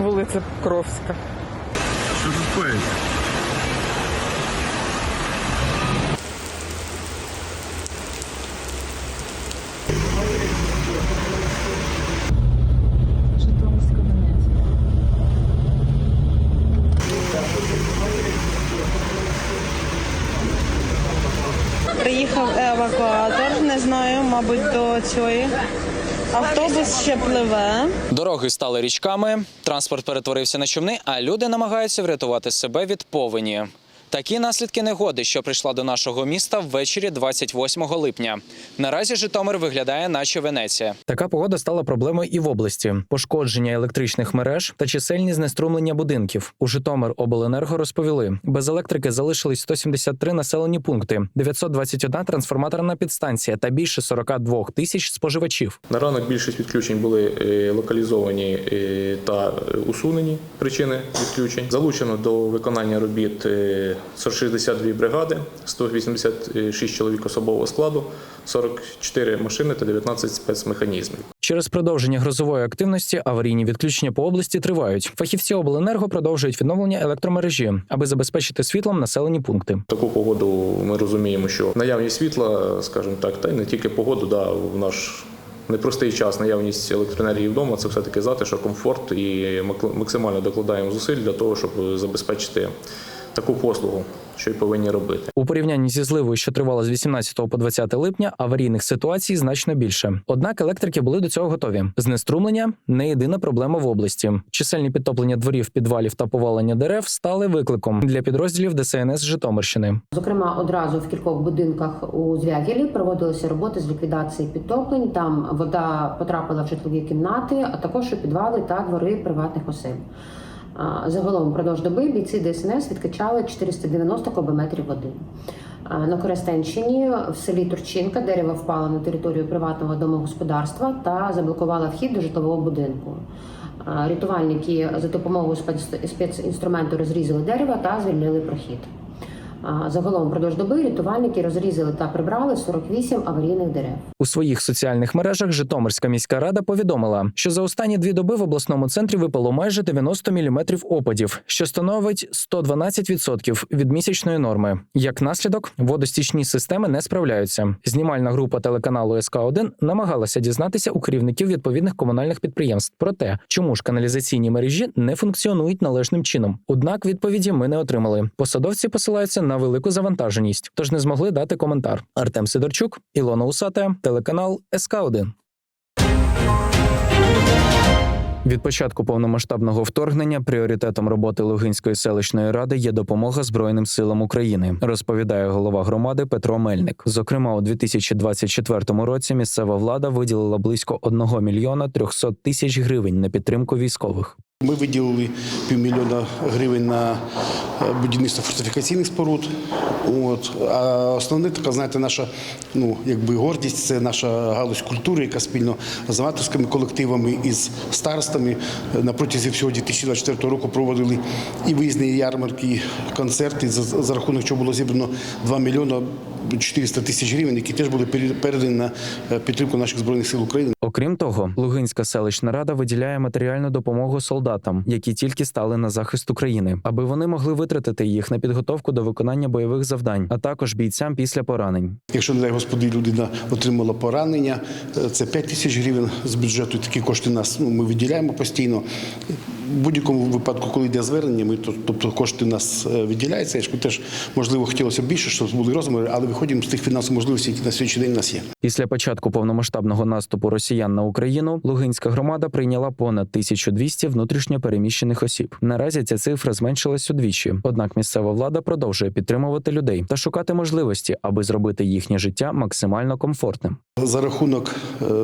Вулиця Покровська. Що тут коїться? Приїхав евакуатор, не знаю, мабуть, до цієї. Автобус ще пливе. Дороги стали річками, транспорт перетворився на човни, а люди намагаються врятувати себе від повені. Такі наслідки негоди, що прийшла до нашого міста ввечері 28 липня. Наразі Житомир виглядає, наче Венеція. Така погода стала проблемою і в області: пошкодження електричних мереж та чисельні знеструмлення будинків. У Житомир обленерго розповіли, без електрики залишились 173 населені пункти, 921 трансформаторна підстанція та більше 42 тисяч споживачів. На ранок більшість відключень були е, локалізовані е, та усунені причини відключень. Залучено до виконання робіт е, 162 бригади, 186 чоловік особового складу, 44 машини та 19 спецмеханізмів. Через продовження грозової активності аварійні відключення по області тривають. Фахівці обленерго продовжують відновлення електромережі, аби забезпечити світлом населені пункти. Таку погоду ми розуміємо, що наявність світла, скажімо так, та й не тільки погоду, да, в наш непростий час наявність електроенергії вдома це все-таки затишок, комфорт і максимально докладаємо зусиль для того, щоб забезпечити таку послугу, що й повинні робити. У порівнянні зі зливою, що тривала з 18 по 20 липня, аварійних ситуацій значно більше. Однак електрики були до цього готові. Знеструмлення не єдина проблема в області. Чисельні підтоплення дворів, підвалів та повалення дерев стали викликом для підрозділів ДСНС Житомирщини. Зокрема, одразу в кількох будинках у Звягілі проводилися роботи з ліквідації підтоплень. Там вода потрапила в житлові кімнати, а також у підвали та двори приватних осель. Загалом впродовж доби бійці ДСНС відкачали 490 кубометрів води. На Коростенщині в селі Турчинка дерево впало на територію приватного домогосподарства та заблокувало вхід до житлового будинку. Рятувальники за допомогою спец- спецінструменту розрізали дерево та звільнили прохід. Загалом впродовж доби рятувальники розрізали та прибрали 48 аварійних дерев. У своїх соціальних мережах Житомирська міська рада повідомила, що за останні дві доби в обласному центрі випало майже 90 мм опадів, що становить 112% від місячної норми. Як наслідок, водостічні системи не справляються. Знімальна група телеканалу СК 1 намагалася дізнатися у керівників відповідних комунальних підприємств про те, чому ж каналізаційні мережі не функціонують належним чином. Однак відповіді ми не отримали. Посадовці посилаються на велику завантаженість, тож не змогли дати коментар. Артем Сидорчук, Ілона Усата, телеканал СК 1 від початку повномасштабного вторгнення пріоритетом роботи Лугинської селищної ради є допомога Збройним силам України, розповідає голова громади Петро Мельник. Зокрема, у 2024 році місцева влада виділила близько 1 мільйона 300 тисяч гривень на підтримку військових. Ми виділили півмільйона гривень на е, будівництво фортифікаційних споруд. От. А основне така, знаєте, наша ну, якби гордість це наша галузь культури, яка спільно з аматорськими колективами і з старостами е, на протязі всього 2024 року проводили і виїзні ярмарки, і концерти, за, за рахунок чого було зібрано 2 мільйона 400 тисяч гривень, які теж були передані на е, підтримку наших збройних сил України. Окрім того, Лугинська селищна рада виділяє матеріальну допомогу солдатам, які тільки стали на захист України, аби вони могли витратити їх на підготовку до виконання бойових завдань, а також бійцям після поранень. Якщо, не дай господи, людина отримала поранення, е, це 5 тисяч гривень з бюджету. Такі кошти нас ну, ми виділяємо постійно. В будь-якому випадку, коли йде звернення, ми то- тобто кошти у нас е, виділяються. Я ж теж можливо хотілося б більше, щоб були розміри, але виходимо з тих фінансових можливостей, які на сьогоднішній день у нас є. Після початку повномасштабного наступу росіян на Україну Лугинська громада прийняла понад 1200 внутрішньо переміщених осіб. Наразі ця цифра зменшилась удвічі. Однак місцева влада продовжує підтримувати людей та шукати можливості, аби зробити їхнє життя максимально комфортним. За рахунок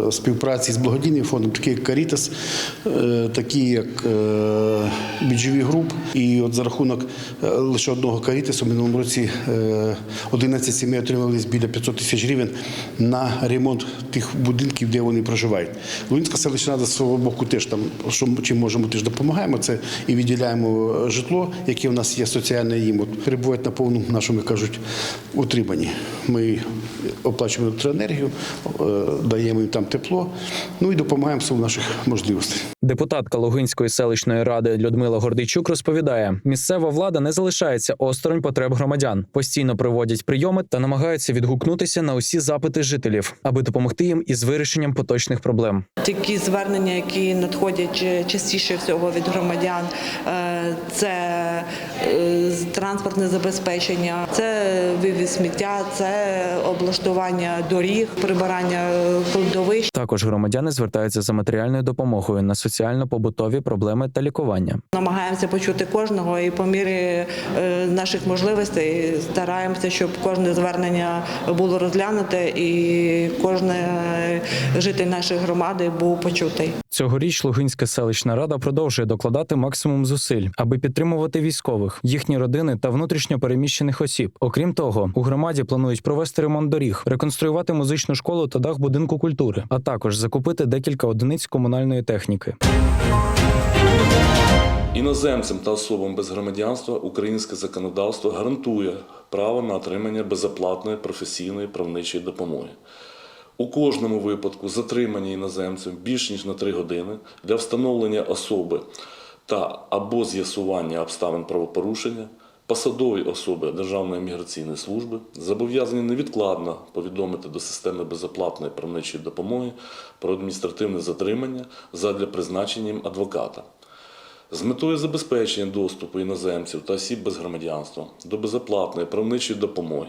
е, співпраці з благодійним фондом, такі як Карітас, е, такі як біджові груп, і от за рахунок е, лише одного Карітасу в минулому році е, 11 сімей отримали біля 500 тисяч гривень на ремонт тих будинків, де вони проживають. Луїнська селищна рада з свого боку теж там, що чим можемо, теж допомагаємо. Це і виділяємо житло, яке в нас є соціальне їм. От перебувають на повному нашому, кажуть, утриманні. Ми оплачуємо електроенергію, е, даємо їм там тепло, ну і допомагаємо в наших можливостей. Депутатка Лугинської селищної ради Людмила Гордійчук розповідає: місцева влада не залишається осторонь потреб громадян, постійно проводять прийоми та намагаються відгукнутися на усі запити жителів, аби допомогти їм із вирішенням поточних проблем. Такі звернення, які надходять е, частіше всього від громадян, е, це е, транспортне забезпечення, це вивіз сміття, це облаштування доріг, прибирання кладовищ. Також громадяни звертаються за матеріальною допомогою на соціально-побутові проблеми та лікування. Намагаємося почути кожного і по мірі е, наших можливостей стараємося, щоб кожне звернення було розглянуте і кожен житель нашої громади був почутий. Цьогоріч Лугинська селищна рада продовжує докладати максимум зусиль, аби підтримувати військових, їхні родини та внутрішньо переміщених осіб. Окрім того, у громаді планують провести ремонт доріг, реконструювати музичну школу та дах будинку культури, а також закупити декілька одиниць комунальної техніки. Іноземцям та особам без громадянства українське законодавство гарантує право на отримання безоплатної професійної правничої допомоги. У кожному випадку затримання іноземцем більш ніж на 3 години для встановлення особи та або з'ясування обставин правопорушення посадові особи Державної міграційної служби зобов'язані невідкладно повідомити до системи безоплатної правничої допомоги про адміністративне затримання задля призначення адвоката. З метою забезпечення доступу іноземців та осіб без громадянства до безоплатної правничої допомоги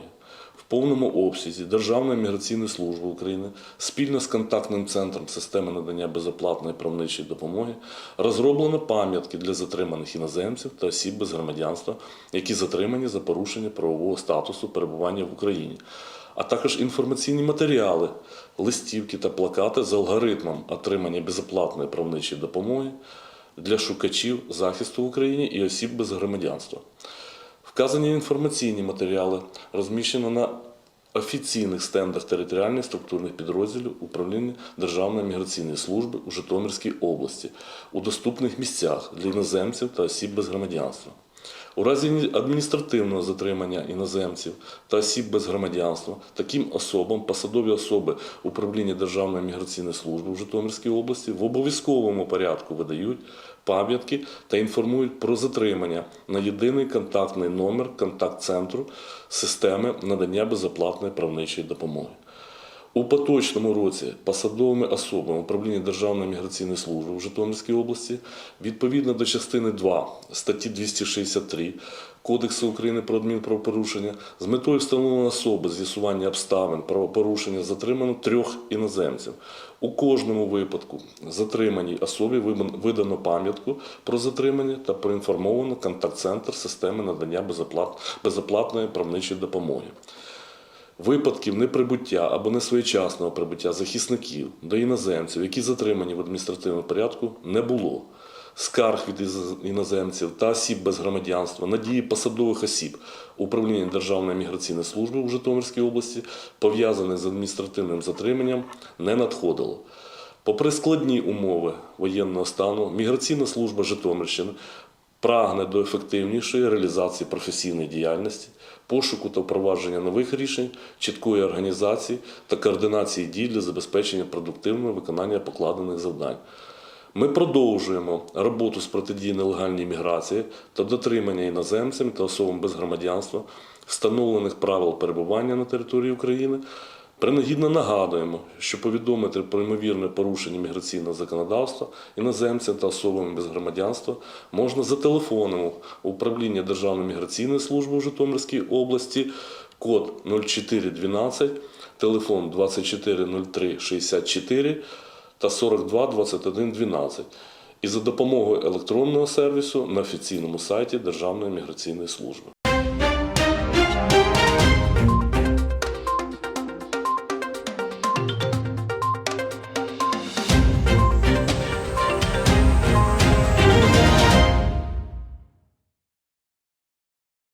в повному обсязі Державної міграційної служби України спільно з контактним центром системи надання безоплатної правничої допомоги розроблено пам'ятки для затриманих іноземців та осіб без громадянства, які затримані за порушення правового статусу перебування в Україні, а також інформаційні матеріали, листівки та плакати з алгоритмом отримання безоплатної правничої допомоги для шукачів захисту в Україні і осіб без громадянства. Вказані інформаційні матеріали розміщено на офіційних стендах територіальних структурних підрозділів управління Державної міграційної служби у Житомирській області у доступних місцях для іноземців та осіб без громадянства. У разі адміністративного затримання іноземців та осіб без громадянства таким особам посадові особи управління Державної міграційної служби в Житомирській області в обов'язковому порядку видають пам'ятки та інформують про затримання на єдиний контактний номер контакт-центру системи надання безоплатної правничої допомоги. У поточному році посадовими особами управління Державної міграційної служби в Житомирській області відповідно до частини 2 статті 263 Кодексу України про адмінправопорушення з метою встановлення особи з'ясування обставин правопорушення затримано трьох іноземців. У кожному випадку затриманій особі видано пам'ятку про затримання та проінформовано контакт-центр системи надання безоплатної правничої допомоги. Випадків неприбуття або несвоєчасного прибуття захисників до іноземців, які затримані в адміністративному порядку, не було. Скарг від іноземців та осіб без громадянства на дії посадових осіб управління Державної міграційної служби у Житомирській області, пов'язаних з адміністративним затриманням, не надходило. Попри складні умови воєнного стану, міграційна служба Житомирщини прагне до ефективнішої реалізації професійної діяльності, пошуку та впровадження нових рішень, чіткої організації та координації дій для забезпечення продуктивного виконання покладених завдань. Ми продовжуємо роботу з протидії нелегальній міграції та дотримання іноземцями та особам без громадянства встановлених правил перебування на території України. Принагідно нагадуємо, що повідомити про ймовірне порушення міграційного законодавства іноземцям та особами без громадянства можна за телефоном управління Державної міграційної служби у Житомирській області, код 0412, телефон 2403 64 та 42 21 12 і за допомогою електронного сервісу на офіційному сайті Державної міграційної служби.